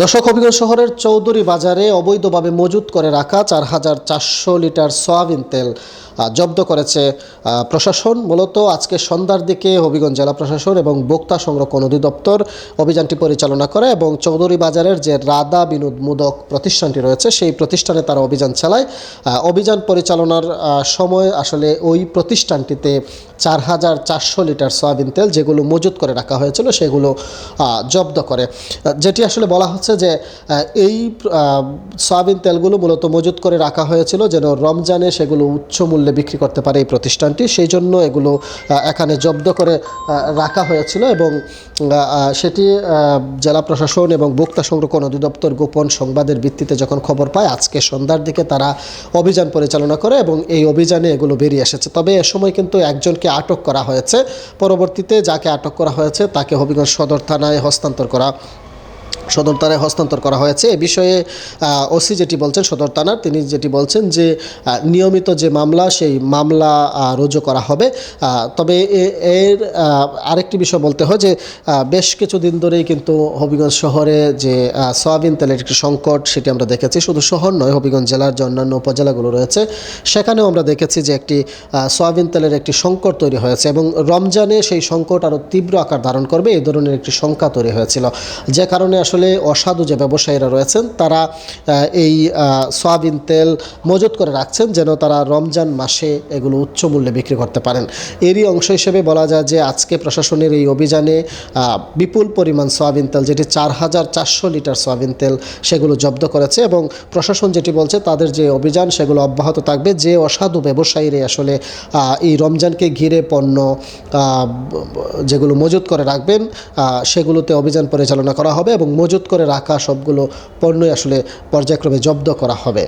দর্শক, হবিগঞ্জ শহরের চৌধুরী বাজারে অবৈধভাবে মজুত করে রাখা চার হাজার চারশো লিটার সয়াবিন তেল জব্দ করেছে প্রশাসন। মূলত আজকে সন্ধ্যার দিকে হবিগঞ্জ জেলা প্রশাসন এবং ভোক্তা সংরক্ষণ অধিদপ্তর অভিযানটি পরিচালনা করে এবং চৌধুরী বাজারের যে রাধা বিনোদ মুদক প্রতিষ্ঠানটি রয়েছে, সেই প্রতিষ্ঠানে তারা অভিযান চালায়। অভিযান পরিচালনার সময় আসলে ওই প্রতিষ্ঠানটিতে চার হাজার চারশো লিটার সয়াবিন তেল যেগুলো মজুত করে রাখা হয়েছিল, সেগুলো জব্দ করে। যেটি আসলে বলা হচ্ছে যে এই সয়াবিন তেলগুলো মূলত মজুত করে রাখা হয়েছিল যেন রমজানে সেগুলো উচ্চ মূল্যে বিক্রি করতে পারে এই প্রতিষ্ঠানটি। সেই জন্য এগুলো এখানে জব্দ করে রাখা হয়েছিল এবং সেটি জেলা প্রশাসন এবং ভোক্তা সংরক্ষণ অধিদপ্তর গোপন সংবাদের ভিত্তিতে যখন খবর পায়, আজকে সন্ধ্যার দিকে তারা অভিযান পরিচালনা করে এবং এই অভিযানে এগুলো বেরিয়ে এসেছে। তবে এ সময় কিন্তু একজনকে আটক করা হয়েছে। পরবর্তীতে যাকে আটক করা হয়েছে, তাকে হবিগঞ্জ সদর থানায় হস্তান্তর করা সদর থানায় হস্তান্তর করা হয়েছে। এ বিষয়ে ওসি যেটি বলছেন, সদর থানার, তিনি যেটি বলছেন যে নিয়মিত যে মামলা, সেই মামলা রুজু করা হবে। তবে এর আরেকটি বিষয় বলতে হয় যে বেশ কিছুদিন ধরেই কিন্তু হবিগঞ্জ শহরে যে সয়াবিন তেলের একটি সংকট, সেটি আমরা দেখেছি। শুধু শহর নয়, হবিগঞ্জ জেলার যে অন্যান্য উপজেলাগুলো রয়েছে, সেখানেও আমরা দেখেছি যে একটি সয়াবিন তেলের একটি সংকট তৈরি হয়েছে এবং রমজানে সেই সংকট আরও তীব্র আকার ধারণ করবে। এই ধরনের একটি সংখ্যা তৈরি হয়েছিল। যে কারণে আসলে অসাধু যে ব্যবসায়ীরা রয়েছেন, তারা এই সয়াবিন তেল মজুত করে রাখছেন যেন তারা রমজান মাসে এগুলো উচ্চ মূল্যে বিক্রি করতে পারেন। এরই অংশ হিসেবে বলা যায় যে আজকে প্রশাসনের এই অভিযানে বিপুল পরিমাণ সয়াবিন তেল, যেটি চার হাজার চারশো লিটার সয়াবিন তেল, সেগুলো জব্দ করেছে এবং প্রশাসন যেটি বলছে, তাদের যে অভিযান, সেগুলো অব্যাহত থাকবে। যে অসাধু ব্যবসায়ীরা আসলে এই রমজানকে ঘিরে পণ্য যেগুলো মজুত করে রাখবেন সেগুলোতে অভিযান পরিচালনা করা হবে এবং মজুত করে রাখা সবগুলো পণ্যই আসলে পর্যায়ক্রমে জব্দ করা হবে।